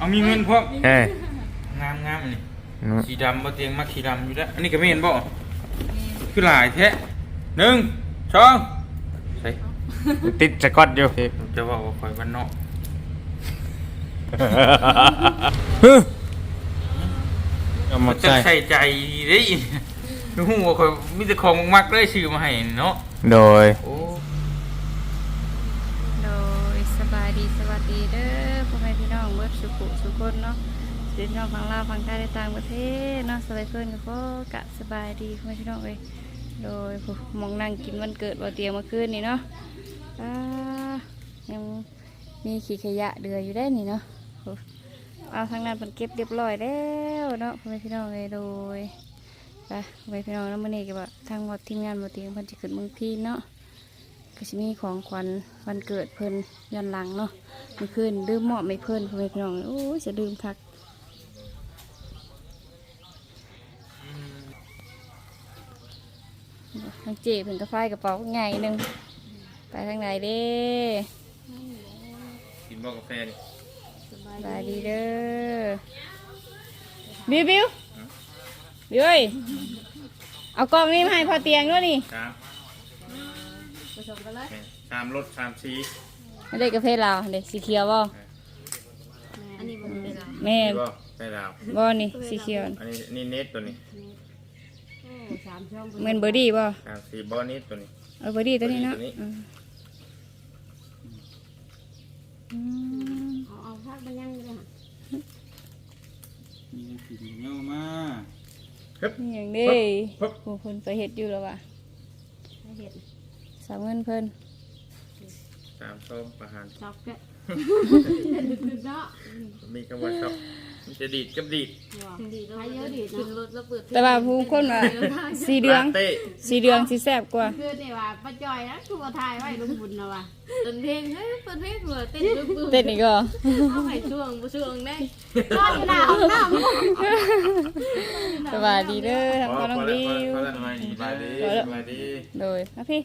เอามีเงินพวกเอ้ยงามงามอันนี้เนาะสีดำบ่เตียงมักสีดำอยู่แล้วอันนี้ก็ไม่เห็นบ่คือหลายแท้หนึ่งสองใส่ติดสะกอตอยู่ผมจะว่าว่าคอยบ้านนอกเอามาจะใส่ใส่ใจได้อีกคือหัวคอยมีแต่ของมักๆเลยชื่อมาให้เนาะโดยโอ้โดยสบายดีสวัสดีเด้อพ่อแม่ สุขุสุคนเนาะเด็กน้องฟังลาวฟังไทยในต่างประเทศเนาะสบายเพื่อนก็กะสบายดีพ่อแม่พี่น้องเลยโดยมองนั่งกินวันเกิดบ่เตียงเมื่อคืนนี่เนาะอ่ายังมีขี้ขยะเดืออยู่ได้นี่เนาะเอาทางนั้นเป็นเก็บเรียบร้อยแล้วเนาะพ่อแม่พี่น้องเลยโดยไปพี่น้องแล้วมื้อนี้ก็ว่าทางหมดทีมงานบ่เตียงเพิ่นสิขึ้นเมืองพีเนาะ ก็จะมีของขวัญวันเกิดเพิ่นย้อนหลังเนาะเมื่อคืนดื่มเหมาะไม่เพิ่นพ่อแม่พี่น้องโอ้ยจะดื่มคักทางเจเพิ่นก็พายกระเป๋าใหญ่หนึ่งไปทางไหนเด้กินบ่กาแฟดิบายดีเด้อบิวบิวบิวเอ้ยเอากล่องนี้มาให้พอเตียงด้วยนี่ สามแม่สามรถสามสีไม่ได้กาแฟลาวเด็กสีเขียวบ่อันนี้มันเป็นอะไรแม่นี่บ่ใส่ดาวบ่นี่สีเขียวอันนี้นี่เน็ตตัวนี้สามช่องเหมือนเบอร์ดี้บ่สามสีบอเน็ตตัวนี้ เอาเบอร์ดี้ตัวนี้เนาะเบอร์ดี้ตัวนี้อืมอืมเอาเอาพักมันยังเลยค่ะมีสีเงามานี่อย่างนี้ปึ๊บโอ้เพิ่นไปเฮ็ดอยู่แล้วว่ะ ให้เห็ดสามเงินเพิ่นสามส้มประหารชอบแกะดึกๆเนาะมีคำว่าชอบมันจะดีดกับดีดดีใครเยอะดีขึ้นรถแล้วเปิดแต่ว่าผู้คนว่าสีเหลืองลาเต้สีเหลืองสีแซ่บกว่าคือนี่ว่าป้าจอยนะคือว่าทายไว้ลุงบุญนะว่ะเต้นเพลงเฮ้ยเปิดเพลงเหรอเต้นลุงบุญเต้นอีกก็เอาไปช่วงบ่ช่วงได้ก็อยู่หน้าห้องน้ำสวัสดีเด้อทางพ่อน้องบิวสบายดีสบายดีสบายดีโดยมาพี่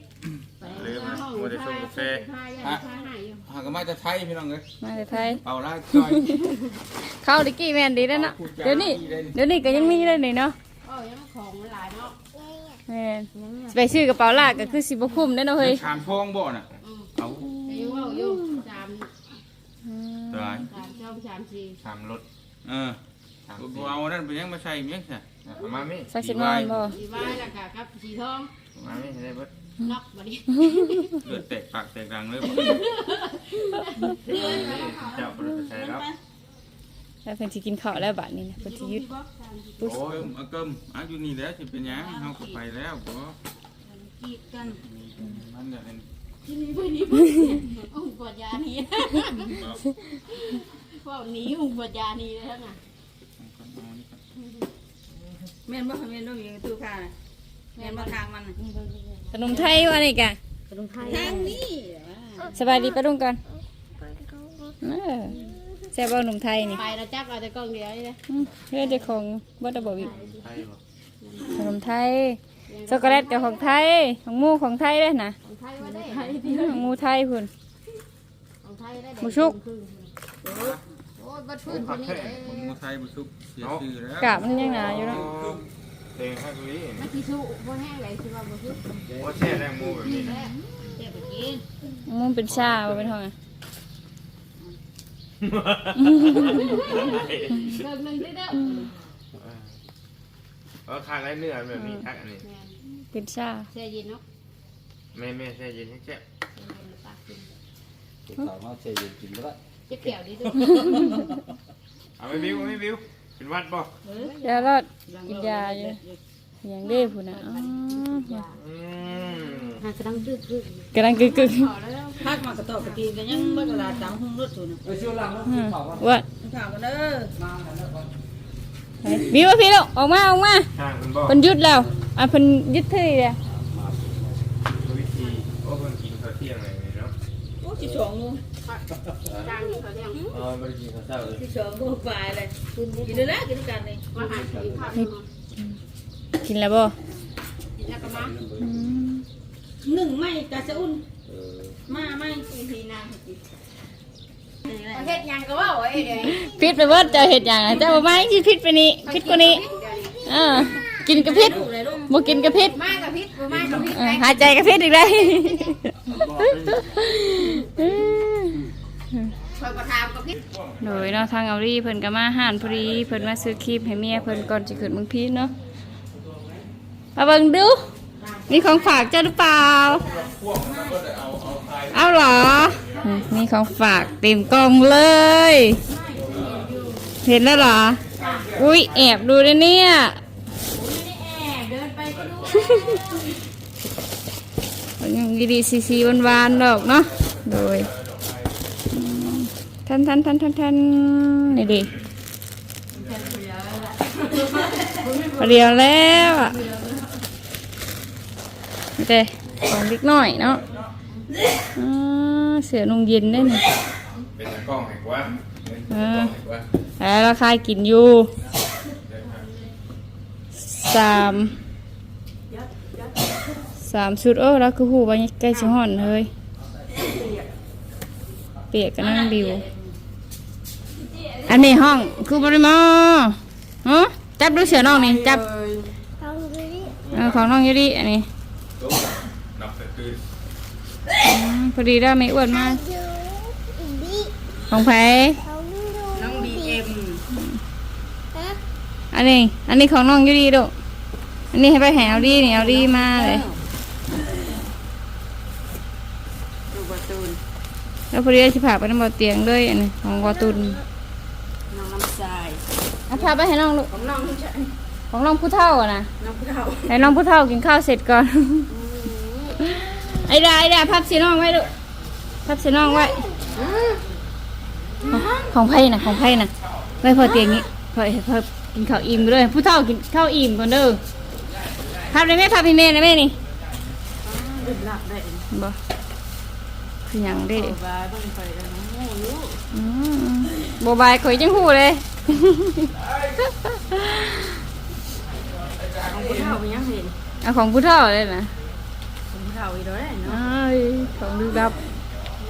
ลืมนะโมเดลชงกาแฟทายยังทายหายอยู่หากมาจะไทยพี่น้องเลยมาแต่ไทย เป่าลาจอย เข้าดิกี้แม่นดีแล้วเนาะ เดี๋ยวนี้ เดี๋ยวนี้ก็ยังมีเลยนี่เนาะโอ้ยังของมันหลายเนาะแม่นไปซื้อกระเป๋าลากก็คือสิบ่คุ้มเด้อเนาะเฮ้ยขามพองบ่น่ะอืมเอาแต่ยังว่าอยู่สามอืมสบายสามช่องสามสี่ขามรถ เออบัวเอานั่นไปยังมาใส่เมียงใช่มามิสักสิบนอนบ่สีไว้แล้วก็กับสีทอง มามิได้เบิด นอกมาดิเลือดแตกปากแตกรังเลยบ่เจ้าบ่ได้ใส่แล้วแล้วเพิ่นสิกินข้าวแล้วบัดนี้นะเพิ่นสิหยุดโอ้ยเอาเกิมอาอยู่นี่แล้วสิเป็นหยังเฮาก็ไปแล้วบ่กีดกันมันจะเป็นที่นี่เพื่อนนี่เพื่อนอุ้งปวดยานี้พวกนี้อุ้งปวดยานี้เลยทั้งนั้นแม่นบ่แม่นบ่มีตู้ผ้าน่ะแม่นบ่ทางมันน่ะ ขนมไทยว่านี่กะทางนี้สบายดีปะลุงก่อนเออแซ่บบ่ขนมไทยนี่ไปแล้วจับเอาแต่กล้องเดียวนี่เลยอืมเพื่อนเจ้าของบ่ได้บอกอีกไทยบ่ขนมไทยช็อกโกแลตกับของไทยของหมูของไทยเลยนะของไทยว่าได้ของหมูไทยพุ่นของไทยได้หมูชุบโอ้ยบัดพื้นผัคนกนี้แท้มันไทยบ่สุกเสียชื่อแล้วกาบมันยังหนาอยู่เนาะเต็งฮักลีมันที่สู้บ่แห้งเลยคือว่าบ่ชุบว่าแช่แรงมูแบบนี้นะเจ็บไปกินมันเป็นชาบ่เป็นห้องอะเรื่องนึงได้เด้อเออขาดไรเนื้อแบบนี้คักอันนี้แม่นเป็นชาแช่เย็นเนาะแม่แม่แช่เย็นให้แซ่บปากกินถามว่าเจเย็นกินก็ได้เจ็บแก้วดิเด้อเอาไม่บิ้วไม่บิ้ว เป็นวัดบ่ยารอดกินยาอยู่อย่างเด้พุ่นน่ะอ๋ออืมหากระดังดึกดึกกำลังกึกกึกพอแล้วพักมากระตอกกระตีนกันยังบ่กระลาจังหุ่มรถอยู่น่ะไปช่วยล้างรถอืมเผาว่าว่าข้าวกันเด้อบิวว่าพี่ลูกออกมาออกมาห่างคุณบ่เพิ่นยุดแล้วอะเพิ่นยุดเทื่อแล้ววิธีโอ้เพิ่นกินข้าวเที่ยงอะไรนี่เนาะโอ้สิสองโมง จางนี่เขาเรียกอ๋อไม่ได้กินข้าวเช้าเลยสิสองโมงปลายเลยกินได้แล้วกินกันนี่มาหากินข้าวกินแล้วบ่แล้วก็มาอืมหนึ่งไม่กะจะอุ่นเออมาไม่ทีนาประเทศยังก็ว่าไอ้เดี๋ยวเปพิษไปเบิดเจะเห็ดอย่างเจ้าบ่ไม่สิพิษไปนี่พิษกว่านี้เออกินกระพิษบ่กินกระพิษมากกับพิษบ่มากกับพิษเออหายใจกระพิษอีกเลย คอยประทามกับพิษ โดยเนาะทางเอารีเพิ่นก็มาหานพอดีเพิ่นมาซื้อครีมให้เมียเพิ่นก่อนจะขึ้นเมืองพีชเนาะมาเบิ่งดูมีของฝากเจ้าหรือเปล่า เอาเหรออืมมีของฝากเต็มกล่องเลย เห็นแล้วเหรอ อุ้ยแอบดูนะเนี่ยเดินไปก็ดูยังดีๆซีซีหวานๆดอกเนาะ โดยอื มทันทันทันทันทันนี่ดิพอเดียวแล้วอะนี่เด้ของเล็กน้อยเนาะอ่าเสือนุ่งเย็นได้นี่เป็นตะกล้องให้กว่าเป็นตะกล้องให้กว่าแล้วราคากินอยู่สามสามชุดโอ้แล้วคือหูบาใกล้ชิห่อนเลยเปียกกันนั่งดิว อันนี้ห้องคือบริมาฮะจับดูเสือน้องนี่จับเออของน้องอยูดิอันนี้นับแต่คืนอืมพอดีได้ไม่อ้วนมากของไผน้องบีเอ็มอันนี้ อันนี้ของน้องอยูดิดูอันนี้ให้ไปแหวดีนี่เอาดีมาเลยดูการ์ตูนแล้วพอดีจะพาไปน้ำบ่อเตียงด้วยอันนี้ของวอตุนน้องน้ำทราย เอาพาไปให้น้องลูกของน้องผู้ชายของน้องผู้เฒ่าอะนะน้องผู้เฒ่าให้น้องผู้เฒ่ากินข้าวเสร็จก่อน ไอ้ดาไอ้ดาพับสีน้องไว้ลูกพับสีน้องไว้ ของของไผ่น่ะของไผ่น่ะไว้พอเตียงนี้พอพอกินข้าวอิ่มไปเลยผู้เฒ่ากินข้าวอิ่มก่อนเด้อพับได้ไหมพับพี่เมย์ได้ไหมนี่ดึกหลับได้บ่ คือหยังเด้โอ้บายต้องไปแล้วน้องโม่ลูกอืมบ่บายข่อยจังหูเลยของผู้เฒ่าเป็นยังเห็นเอาของผู้เฒ่าเลยนะของผู้เฒ่าอีกแล้วได้เนาะอ้ายของลึกลับ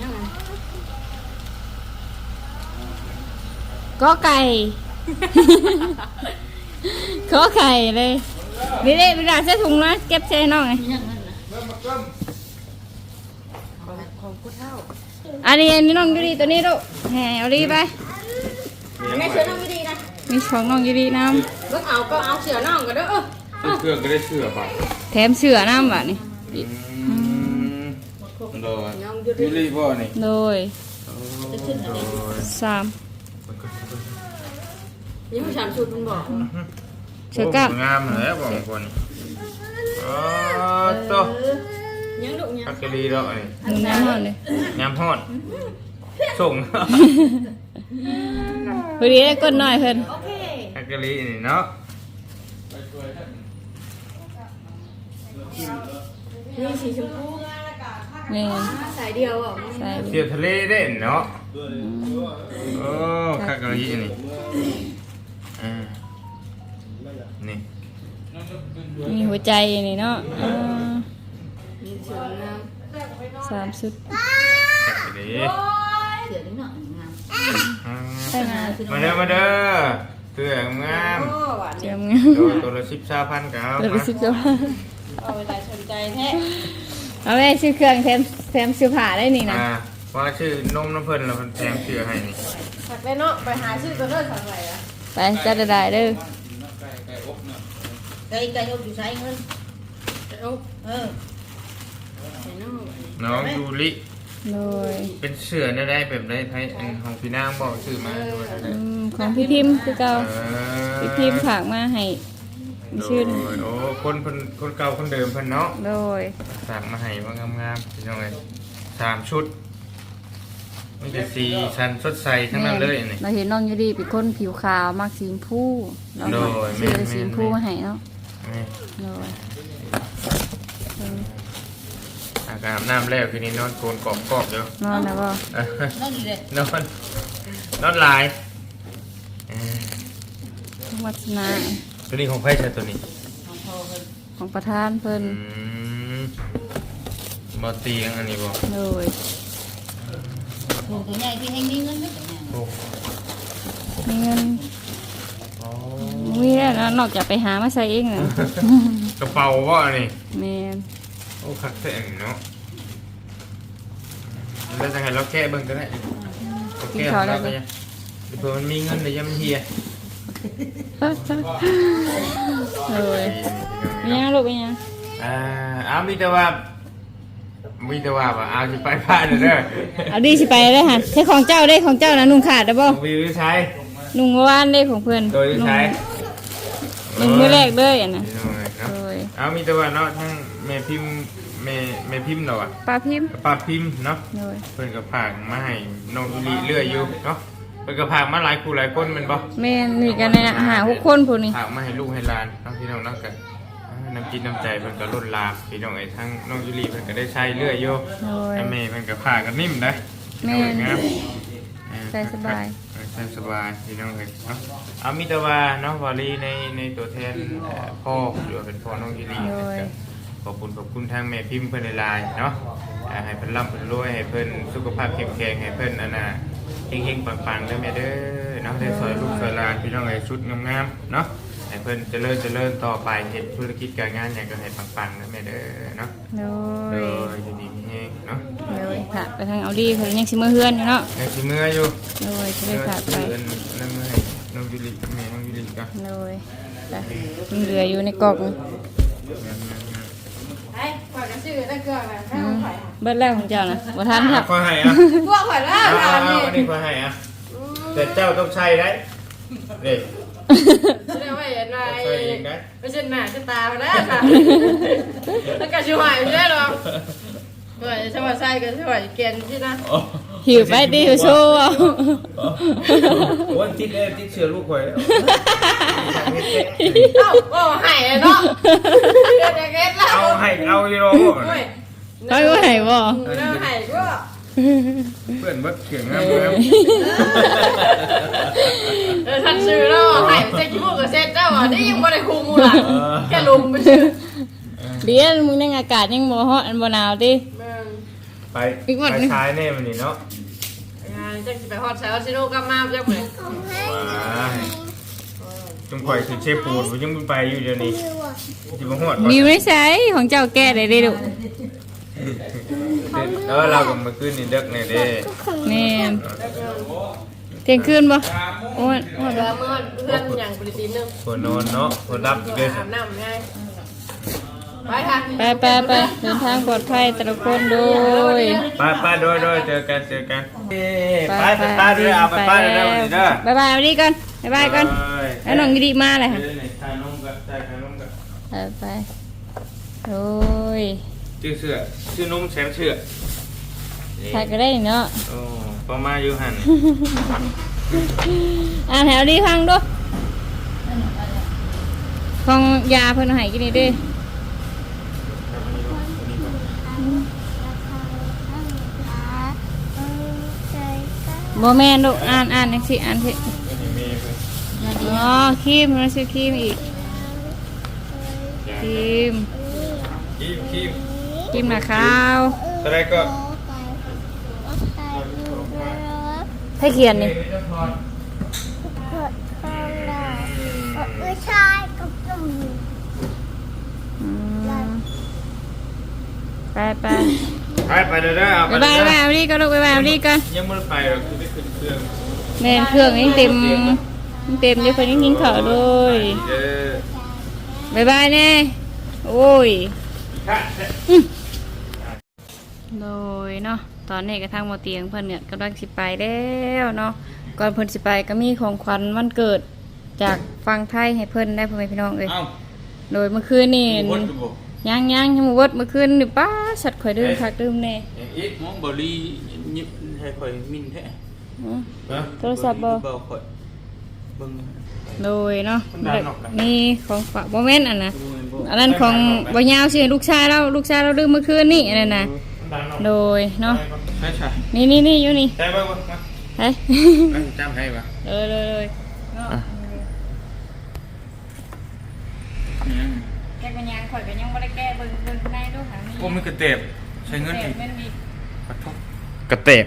ยังไงก็ไก่ก็ไก่เลยนี่เลยเวลาใส่ถุงนะเก็บใส่น้องไงของผู้เฒ่า อันนี้อันนี้น้องยูรีตัวนี้ลูกแหเอาดีไปแม่เชื่อน้องไม่ดีนะมีของน้องยูรีน้เบิ่งเอาก็เอาเสือน้องก็เด้อซื้อเครื่องก็ได้เสื้อไปำแถมเสือน้ำว่ะนี่อืมโดยยูรีบ่นี่โดยโอ้ยสามยังไม่สามชุดมึงบอกเสือกล้ามโงามเลยบอกคนอ๋อโต ยังดุยังอักกะลีดอกนี่หนูน้ำหอนเลยยามฮอด ส่งพอดีได้ก้นหน่อยเพิ่นอักกะลีนี่เนาะนี่สีชมพูนี่ สายเดียวอะใส่เที่ยวทะเลได้เนาะโอ้คักกะลีนี่อ่านี่มีหัวใจนี่เนาะ อ่ามีเสืองามสามสุดคักกะลีเสือนิดหน่อยงามอ่าใช่ไหมมาเด้อมาเด้อเสื้องามโอ้หวานเจียมงามตัวตัวละสิบสามพันกับเราไปซื้อเสื้อผ้าเอาเวลาสนใจแท้เอาไปซื้อเครื่องแถมแถมเสื้อผ้าได้นี่นะอ่าว่าชื่อนมน้ำเพิ่นแล้วเพิ่นแถมเสื้อให้นี่ถักได้เนาะไปหาชื่อตัวเด้อสั่งไรอะไปจัดได้เด้อไก่ไก่อบอยู่ใช้เงินไก่อบเออไก่ นอกน้องยูริโดยเป็นเสื้อได้ได้แบบได้ไทยอันของพี่นางบอกชื่อมาด้วยอืมของพี่พิมพ์คือเก่าเออพี่พิมพ์ฝากมาให้มีชื่อโดยโอ้คนเพิ่นคนเก่าคนเดิมเพิ่นเนาะโดยสั่งมาให้ว่างามๆพี่น้องเอ้ยสามชุดมันจะสีชันสดใสทั้งนั้นเลยอันนี่ เราเห็นน้องยูดีเป็นคนผิวขาวมักสีชมพูเราโดยซื้อแม่นสีชมพูมาให้เนาะนี่โดยเออ อาการอาบน้ำแล้วคืนนี้นอนโกนกรอบกรอบๆเดี๋ยวนอนนะบ่เออนอนนอนหลายเออวัฒนาตัวนี้ของไพ่ใช่ตัวนี้ ของประธานเพิ่นอืมบอเตียงอันนี้บอโดยตัวใหญ่ที่แห้งนี่เงินไม่โอ้มีเงินอ๋อมีแล้วเนาะนอกจากไปหามาใส่เองน่ะกระเป๋าว่านี่แม่นโอ้คักแต่งเนาะแล้วจะให้เราแก้เบิ่งก็ได้โอเคแล้วก็ยังเดี๋ยวเผื่อมันมีเงินเดี๋ยวยังมันเฮียเลยเป็นยังลูกเป็นยังอ่าเอามีแต่ว่า มีแต่ว่าว่าเอาสิไปบ้านเด้อเด้อเอาดีสิไปได้ฮะใช้ของเจ้าได้ของเจ้านะนุ่งขาดได้บ่วิวใช้นุ่งเมื่อวานได้ของเพื่อนโดยใช้นุ่งมื้อแรกเลยอะนะนี่หน่อยเนาะโดยเอามีแต่ว่าเนาะทั้ง แม่พิมพ์แม่แม่พิมพ์เนาะอะป้าพิมพ์กับป้าพิมพ์เนาะโดยเพิ่นก็พากมาให้น้องอุลีเรื่อยอยู่เนาะเพิ่นก็พากมาหลายคู่หลายคนแม่นบ่แม่นนี่กันนะหาหกคนผู้นี้พากมาให้ลูกให้หลานน้องพี่น้องเนาะก็อ่าน้ำจิตน้ำใจเพิ่นก็ล้นหลามพี่น้องไอ้ทั้งน้องยุลีเพิ่นก็ได้ใช้เรื่อยอยู่โดยไอ้แม่เพิ่นก็พากกันนิ่มได้แม่เอาไว้งามเออใส่สบาย เออใส่สบายพี่น้องเอ้ยเนาะเอามีแต่ว่าเนาะวอลีในในตัวแทนเอ่อพ่อหรือว่าเป็นพ่อน้องยุลีโดย ขอบคุณขอบคุณทางแม่พิมพ์เพิ่นหลายๆเนาะอ่าให้เพิ่นร่ำเพิ่นรวยให้เพิ่นสุขภาพเข้มแข็งให้เพิ่นอันน่ะเฮงๆปังๆเด้อแม่เด้อเนาะได้ซอยลูกซอยหลานพี่น้องเอ้ยชุดงามๆเนาะให้เพิ่นเจริญเจริญต่อไปเฮ็ดธุรกิจการงานหยังก็ให้ปังๆเด้อแม่เด้อเนาะโดโดยยอยู่ดีมีแฮงเนาะโดยค่ะไปทางเอาดีเพิ่นยังสิมาเฮือนอยู่เนาะยังสิเมื่ออยู่โดยจะเมื่ได้อขาดไปเดือนนั่นเมื่อให้น้องยุลิกับแม่น้องยุลิก็โดยจ้ะมันเหลืออยู่ในกล่อง ไอ้ข่อยก็ชื่อได้เกลือแบบให้อืมันมข่อยเบิดแล้วของเจ้านะบ่ทันคอะรับขอให้อะพวกข่อยแล้วเอาตเอาอนเอานี้อันนี้ขอให้อะแต่เจ้าต้องใช้ได้เด็กเรียกว่าอย่างไรใช้เองได้ไม่ใช่หน้าคือตาแล้วค่ะแล้วก็ชิวหายไม่ได้หรอก เฮ้ยชิวใส่ก็ชิวเกณฑ์ที่นะหิวไปดิหิวโชว์เอาวันติดเลยติดเชื้อลูกข่อยแล้วเอ้าโอ้หายเนาะเกิดอย่างเงี้ยแล้วเอาให้เอาอยู่โลเฮ้ยไปบ่ให้บ่เนื้อหายก็เพื่อนบัดเขียงงามแล้วเออทันซื้อแล้วหายไปเซ็ตกี่พวกกับเซ็ตเจ้าอะนี่ยังไม่ได้คุมมูล่ะแค่ลุมไปซื้อเดี๋ยวมึงนั่งอากาศยังบ่ฮ้อนบ่หนาวติ ไปไปใช้แน่มันนี่เนาะจะไปฮอดใส่ฮอดซิโนกลับมาจังเลยว้ายจงข่อยคือเชฟปูนผมยังไม่ไปอยู่เดี๋ยวนี้จิบหัวมีไม่ใช่ของเจ้าแก้ได้เด้อลูกแล้วเราก็มาขึ้นนี่เด็กเนี่ยเด้แม่นเที่ยงคืนบ่โอ้ยโอ้ยเมื่อเมื่อเพื่อนอย่างปริตินนึงคนนอนเนาะคนรับอีกเด้ออาบน้ำง่าย ไปค่ะไปไปไปเดินทางปลอดภัยแต่ละคนโดยไปไปโดยโดยเจอกันเจอกันไปไปไปเด้อเอาไปไปเด้อวันนี้เด้อบายบายเอาดีก่อนบายบายก่อนแล้วน้องดีมาเลยค่ะเดี๋ยวนี่ทานนมกับใส่ขนมกับไปไปโดยชื่อเสื้อชื่อนมแสนเสื้อใครก็ได้เนาะโอ้ประมาณอยู่หันอ่านแถวดีฟังดูของยาเพิ่นเอาให้กินนี่เด้ บ่แม่นลูกอ่านอ่านจังซี่อ่านสิอ๋อครีมมันชื่อครีมอีกครีมคีบคีบครีมหน้าขาวตอนแรกก็ให้เขียนนี่ไม่ใช่กับจุ่มอืมไปไปไปไปเด้อเด้อเอาไปบ๊ายเด้บายอบ๊ายบายเอาดีก็ลูกบ๊ายบายเอาดีกันยังไม่ได้ไปหรอก คือได้ขึ้นเครื่องแม่นเครื่องยังเต็มยังเต็มอยู่เพิ่นยังกินข้าวเลยเด้อบ๊ายบายแน่โอ้ยค่ะโดยเนาะตอนนี้กระทั่งหมอเตียงเพิ่นเนี่ยกำลังสิไปแล้วเนาะก่อนเพิ่นสิไปก็มีของขวัญวันเกิดจากฟังไทยให้เพิ่นได้พ่อแม่พี่น้องเอ้ยเอ้าโดยเมื่อคืนนี่วนดูบ่ยังยังยังบ่เบิดเมื่อคืนนี่ป้าสัตว์ข่อยดื่มคักดื่มแน่อย่างอีกมองบรียิบให้คอยมินแท้อืมนะ โทรศัพท์บ่เบาคอยเบิ่งโดยเนาะมันดันออกนะมีของฝากบ่แม่นอันนะดูเงินบ่อันนั้นของบ่ยาวสิลูกชายเราลูกชายเราดื่มเมื่อคืนนี่อันนั้นน่ะดันออกโดยเนาะใช่ใช่นี่นี่นี่อยู่นี่ใช่ป่ะวะมาเฮ้ยนั่งจำให้ป่ะเลยเลยเลยเนาะแกเป็นยังข่อยก็ยังบ่ได้แก้เบิ่งเบิ่งในดูหาโอ้มันกระเตบใช้เงินเต็อีมกแม่นมีกระทบกระเตบ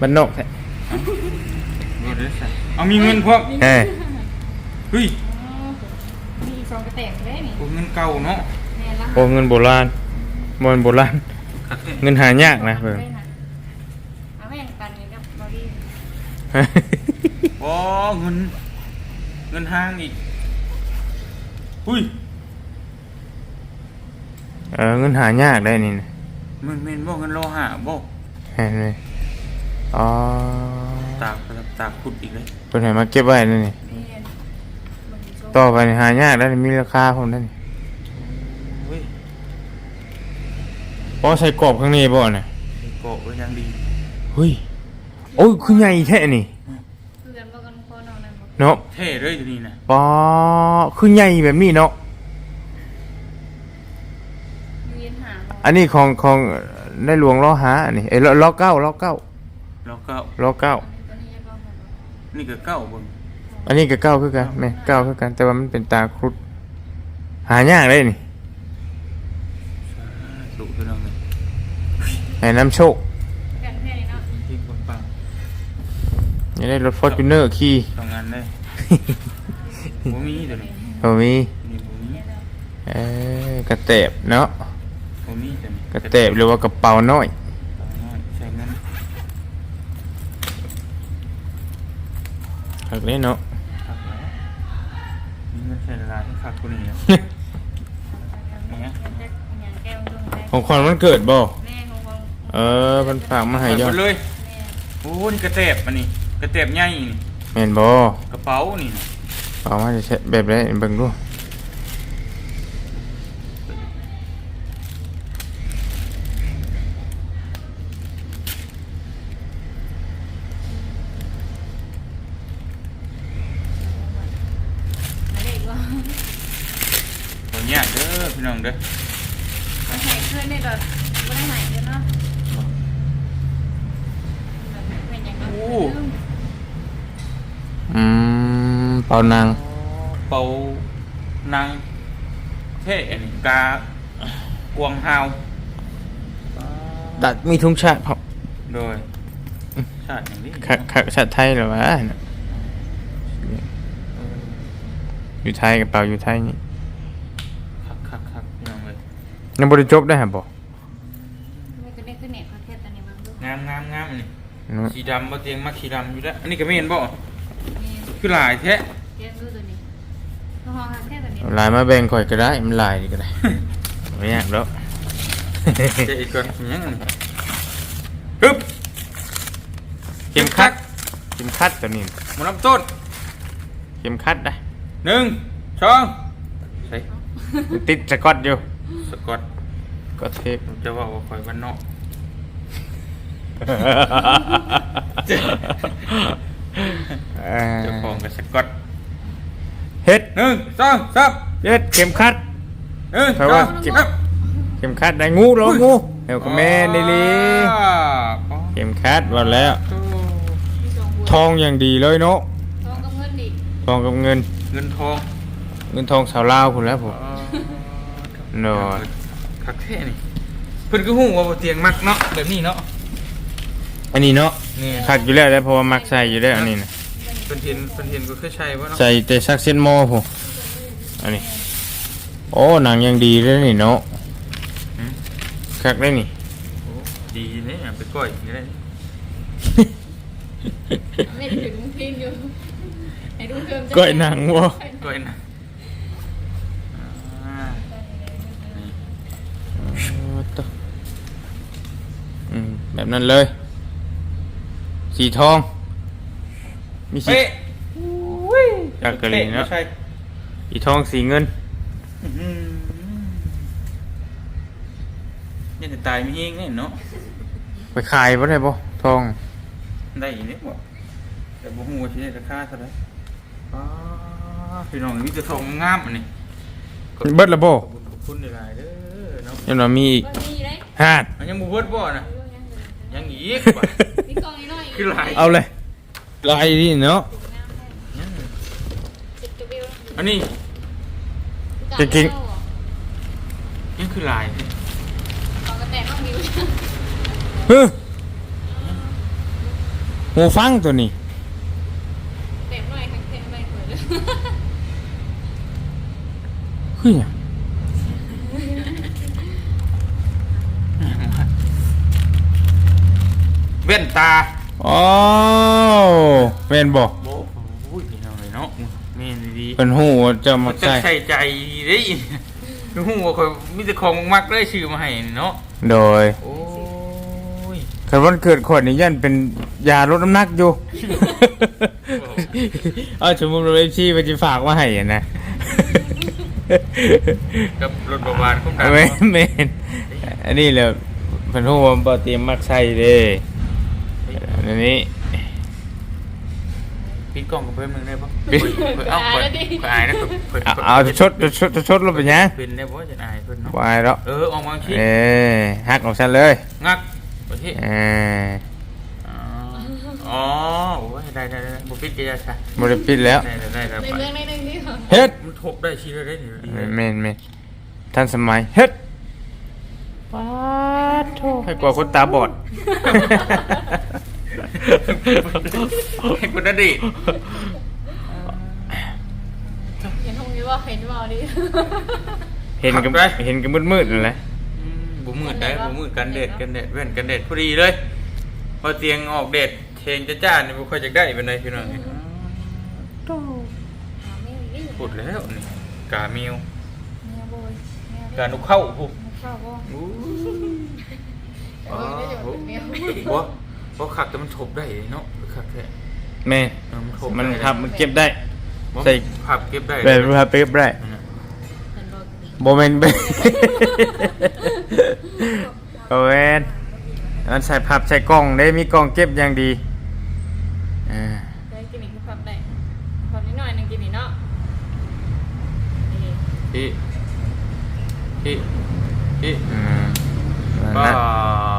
มันนกแท้รถได้ใส่เอามีเงินพร้อมเอ้ยเฮ้ยมีซองกระแตกได้นี่โอ้เงินเก่าเนาะแม่ละโอ้เงินโบราณบ่เงินโบราณ คักแท้เงินหายากนะเพิ่น เอาแม่งปันนี่กับบอดี้อ๋อเงิน เงินห้างอีกหุ้ยเออเงินหายากได้นี่นะมันเมนบ่เงินโลหะบ่เห็นไหม อ๋อตากตากขุดอีกเลยเพิ่นให้มาเก็บไว้นั่นนี่แม่นมันมีโชคต่อไปนี่หายากได้มีราคาผมนั่นนี่เฮ้ยอ๋อใส่กรอบข้างในบ่น่ะโกะไว้ยังดีเฮ้ยโอ้ยคือใหญ่แท้นี่คือกันบ่กันพ่อน้องนั่นบ่เนาะเท่เลยตัวนี้นะปอคือใหญ่แบบนี้เนาะเวียนหาบ่อันนี้ของของในหลวงล้อหาอันนี้เอ้ยล้อล้อเก้าล้อเก้า แล้วก็ล้อเก้าตัวนี้ยังบ่หมดบ่นี่ก็เก้าเบิ่งอันนี้ก็เก้าคือกันแม่เก้าคือกัน แต่ว่ามันเป็นตาครุฑหายากเลยนี่สุตัวน้องเลยให้น้ำโชคกันแค่นี้เนาะที่คนปังอย่าได้รถฟอร์จูเนอร์ขี่ทำงานได้บ่มีตัวนี้บ่มีนี่บ่มีเอ้ยกระเตบเนาะบ่มีตัวนี้กระเตบหรือว่ากระเป๋าน้อย ใช้เงิน หักเลยเนาะคักแล้วมีเงินใช้ละลายให้คักตัวนี้นะยังจักยังแก้วดวงใจของขวัญวันเกิดบ่แม่ของของเออมันฝากมาให้เปิดยอหมดดเลยแม่โอ้นี่กระเตบอันนี้กระเตบใหญ่นี่แม่นบ่กระเป๋านี่นะเอามาจะใช้แบบไรเบิ่งดู มาได้บ่ ตัวเนี้ยเด้อพี่น้องเด้อ มันให้เพื่อนได้ดอกบ่ได้ให้เด้อเนาะเป็นหยังก็ โอ้ อืมเป่านาง เป่านางเท่อันนี้กากวงฮาว ตัดมีทุงชาติพร้อมโดย ชาติอย่างนี้คักคักชาติไทยเหรอวะน่ะอยู่ไทยกระเป๋าอยู่ไทยนี่คักคักคักพี่น้องเลยยังบ่ได้จบได้ฮะบ่ไม่ก็ได้ขึ้นเน็ตคอนเทนต์ตอนนี้มันดูงามงามงามอันนี้เนาะสีดำบ่เตียงมักสีดำอยู่แล้วอันนี้ก็ไม่เห็นบ่นี่คือหลายแท้เรียนรู้ตัวนี้ก็ห้องแค่ตัวนี้ลายมาแบ่งข่อยก็ได้มันลายนี่ก็ได้ไม่ยากแล้ว เจ๊อีกก่อนยังไงฮึบเข็มขัดเข็มขัดตัวนี้หมาลำต้นเข็มขัดได้หนึ่งสองใส่มันติดสกอตอยู่สกอตก็เทปผมจะว่าว่าคอยบ้านนอกเอ่อเจ้าของกับสกอตเฮ็ดหนึ่งสองสามเฮ็ดเข็มขัดหนึ่งแปลสอว่างเก็บสามเข็มขัดได้งูเหรองูเดี๋ยวก็แม่นดีลีอ่าอ๋อเข็มขัดว่าแล้วโธ่ที่สองบัวทองอย่างดีเลยเนาะทองกับเงินดิทองกับเงิน เงินทอง เงินทองสาวลาวพุ่นแล้วผมอ๋อเนาะคักแท้นี่เพิ่นก็ฮู้ว่าบ่เตียงมักเนาะแบบนี้เนาะอันนี้เนาะนี่คักอยู่แล้วได้เพราะว่ามักใส่อยู่แล้วอันนี้นะเพิ่นเห็นเพิ่นเห็นก็เคยใช้บ่เนาะใส่แต่ซักเส้นหม้อผมอันนี้ โอ้หนังยังดีเลยนี่เนาะหืม คักได้นี่ โอ้ดีเนี่ยไปก้อยก็ได้ไม่ถึงพินอยู่ให้ดูเพิ่มก้อยหนังวะก้อยนะอ่านี่อืมแบบนั้นเลย สีทอง มีสีเป๊ะจักกะลีเนาะใช่สีทองสีเงิน อื้อหือ นี่จะตายไม่เฮงเนี่ยเนาะไปขายบ่ได้บ่ทองได้อีกนิดบ่แต่บ่ฮู้ว่าสิได้ราคาเท่าไหร่อ้าพี่น้องมีแต่ทองงามอันนี้เบิดละบ่ขอบคุณขอบคุณหลายๆเด้อเนาะยังว่ามีอีกก็มีได้ฮาดอันยังบ่เบิดบ่นะยังอีกว่ะมีกล่องนิดหน่อยคือหลาย เอาเลยลายนี่เนาะยังสิบกว่าวิวอันนี้จริงยังคือหลาย เฮ้ยหูฟังตัวนี้เต็มหน่อยแข็งๆไปเปิดเลยเฮ้ยเว้นตาอ๋อแม่นบ่โอ้โหพี่น้องเลยเนาะแม่นดีเพิ่นฮู้ว่าเจะๆมามันจะใส่ใส่ใจเด้ฮู้ว่าข่อยมีแต่ของมักเลยชื่อมาให้เนาะ โดยโอ้ยคันวันเกิดคนนี่ยันเป็นยาลดน้ำหนักอยู่ เอาสมมุติว่าเอฟซีมันจะฝากมาให้อะนะ กับรถประวานคุ้มดัเมนเมนอันนี้แหละเพิ่นฮู้ว่าบ่เตรียมมักใส่เด้อันนี้ ปิดกล้องกับเพื่อนมึงได้ปะปิดเพื่อนเอ้าเพื่อนเพื่อนอายนะเพื่อนเพื่อนเอาเอาชดชดชดลงไปยังเป็นได้ปะจะอายเพื่อนเนาะ วายแล้วเออออกมาชี้เอ้ฮักของฉันเลยงักโอเคเอออ๋ออ๋อโอ้ยได้ได้ได้บุฟิตจะใช่บ่ได้ปิดแล้วได้ได้ได้ได้ในเรื่องในหนึ่งนี่ค่ะเฮ็ดมันทบได้ชี้ได้ได้ดีเลยเมนเมนทันสมัยเฮ็ดปาดโทให้กว่าคนตาบอด ให้คุณนั่นดิเห็นหงอยู่ว่าเห็นว่าดิเห็นกันเห็นกันมืดๆนั่นแหละบุมืดได้บุมืดกันเด็ดกันเด็ดเว้นกันเด็ดพอดีเลยพอเตียงออกเด็ดเทงจ้าจ้านี่บุค่อยจะได้เป็นไรพี่น้องนี่พูดแล้วนี่กาเมียวกานุเข้าพูเข้าบ่อู้เออได้อยู่คน เดียวบ่บ่ขักแต่มันทบได้เนาะขักแท้แม่เออมันทบมันได้ครับมันเก็บได้บ่ใส่ ผับเก็บได้แบบรูปเก็บได้นั่นน่ะเห็นบอกโมเมนต์โมเมนต์มันใส่ผับใส่กล่องได้มีกล่องเก็บอย่างดีอ่าได้กินอีกความได้ความนิดหน่อยนึงกินอีกเนาะนี่พี่พี่พี่อืมก็นั่นจะ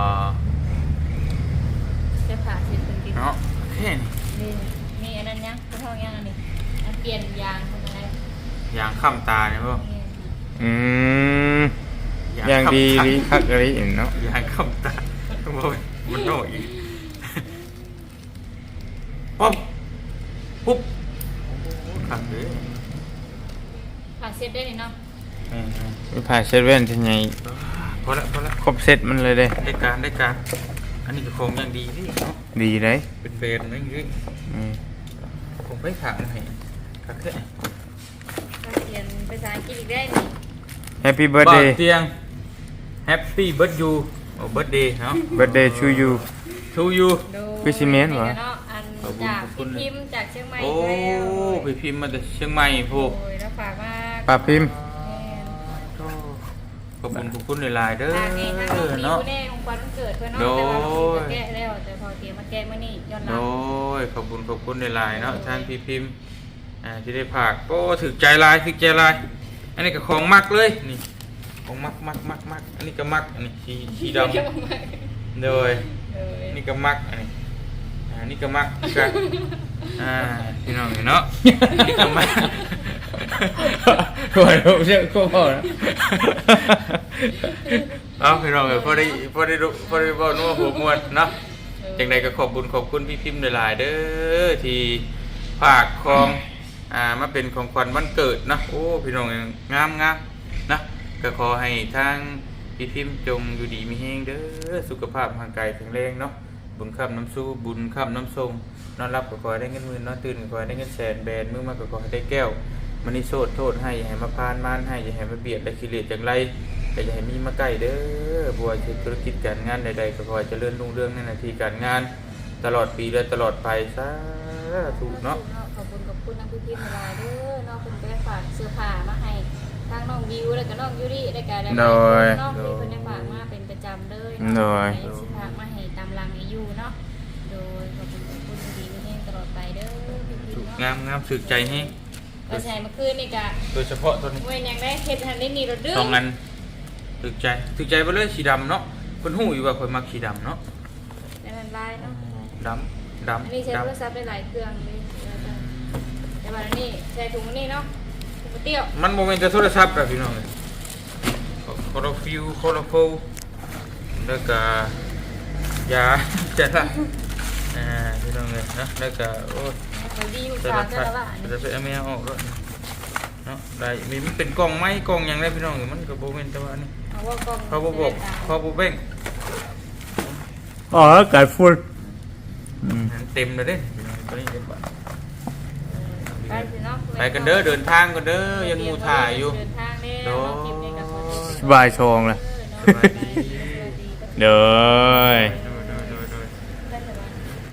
นาะแค่นี้นี่มีอันนั้นยังคุณเท่ายังอันนี้อันเปลี่ยนยางคนอะไรยางข้ามตาเนี่ยบ่นี่อืมอย่างดีดีคักอะไรเนาะยางข้ามตาบ่มันโน่อีกป๊อบปุ๊บโอ้ขับเลยผ่าเสร็จได้นี่เนาะแม่นไปผ่าเซเว่นที่ไงๆพอละพอละครบเซตมันเลยเด้ได้การได้การ อันนี้ก็คงยังดีนี่เนาะดีเลยเป็นเบนนั่นคืออืมผมไปถามให้ครับแค่ถ้าเขียนภาษาอังกฤษอีกได้นี่แฮปปี้เบิร์ดเดย์เตียง Happy birthday โอ้ birthday เนาะเบิร์ดเดย์ชูยู to you ดูคือซีเมนต์เหรอเนาะอันจากพี่พิมพ์จากเชียงใหม่โอ้แล้วไปพิมพ์มาจากเชียงใหม่พวกโอ้ยแล้วฝากมาปาพิมพ์แม่น ขอบคุณขอบคุณหลายๆเด้อทางนี้ทางน้องมีเนาะผู้แน่ของขวัญวันเกิดเพื่อนเนาะโดแต่ยว่าเราสิจะแก้แล้วแต่พอเตรียมมาแก้เมื่อนี้ย้อนหลัโดงยขอบคุณขอบคุณหลายๆเนาะท่านพี่พิมพ์อ่าที่ได้ผากโอ้ถึกใจหลายถึกใจหลาย อันนี้ก็ของมักเลยนี่ของมักมักมักมักอันนี้ก็มักอันนี้สีสีดำโดย เอออันนี้ก็มักอันนี้อ่านี่ก็มักกันอ่าพี่น้องเนาะอันนี่ก็มัก โอ้ยเชื่อโคตรนะเอาพี่น้องเอ้ยพอได้พอได้รู้พอได้บอกนัวหัวมวนเนาะจังใดก็ขอบคุญขอบคุณพี่พิมพ์หลายๆเด้อที่ฝากของอ่ามาเป็นของขวัญวันเกิดนะโอ้พี่น้องเอ้ยงามงามนะก็ขอให้ทางพี่พิมพ์จงอยู่ดีมีแฮงเด้อสุขภาพร่างกายแข็งแรงเนาะบุญคำน้ำสู้บุญคำน้ำทรงนอนรับก็ขอให้ได้เงินหมื่นนอนตื่นก็ขอให้ได้เงินแสนแบนมือมาก็ขอให้ได้แก้ว มันนี่โทษโทษให้อย่าให้มาพานมานให้อย่าให้มาเบียดและกิเลสจังไรแต่อย่าให้มีมาใกล้เด้อบัวาจะธุรกิจการงานใดๆก็ขอให้เจริญรุ่งเรืองในหน้าที่การงาน ตลอดปีและตลอดไปสาธุเนาะขอบคุณขอบคุณน้องพี่พิมพ์เวลาเด้อเนาะคุณไปฝากเสื้อผ้ามาให้ทางน้องวิวแล้วก็น้องยูริได้การได้โดยน้องที่เพิ่นได้ฝากมาเป็นประจำเลยโดยให้สิฝากมาให้ตามหลังให้อยู่เนาะโดยขอบคุณขอบคุณดีๆให้ตลอดไปเด้อพี่พิมพ์เนาะงามงามสึกใจให้ ก็ใช้เมื่อคืนนี่กะโดยเฉพาะตัวนี้เว้นยังได้เฮ็ดทันได้นี่รถดื้อสองอันสึกใจสึกใจไปเลยสีดำเนาะคนหูอยู่ว่าคนมักสีดำเนาะในมันลายเนาะดำดำอันนี้ใช้ดโทรศัพท์ได้หลายเครื่องเลยแต่ว่าอันนี้ใช้ถุงอันนี้เนาะถุงเตี้ยวำมันโมเมนต์จะโทรศัพท์แบบพี่น้องเลยคอร์ฟิวคอร์โฟแล้วก็ยาจะละอ่าพี่น้องเลยนะแล้วก็โอ้ย มันดีอุตแต่ส่าละห์แต่พัดละบ้านจะไปเอาแมวออกแล้วเนาะได้มีมันเป็นกล่องไม้กล่องหยังได้พี่น้องมันก็บ่แม่นแต่ว่านี่เอาว่ากล้องเขาบ่บอกเขาบ่แบ่งอ๋อไก่ฟุ้นอืมเต็มเลยเด้พี่น้องตัวนี้เต็มบัดไปสิเนาะไปกันเด้อเดินทางกันเด้อยังหมู่ถ่ายอยู่เดินทางนี่โดเนาะคลิปนี้ก็ขอจบสบายชองเลยสบายดีเด้อส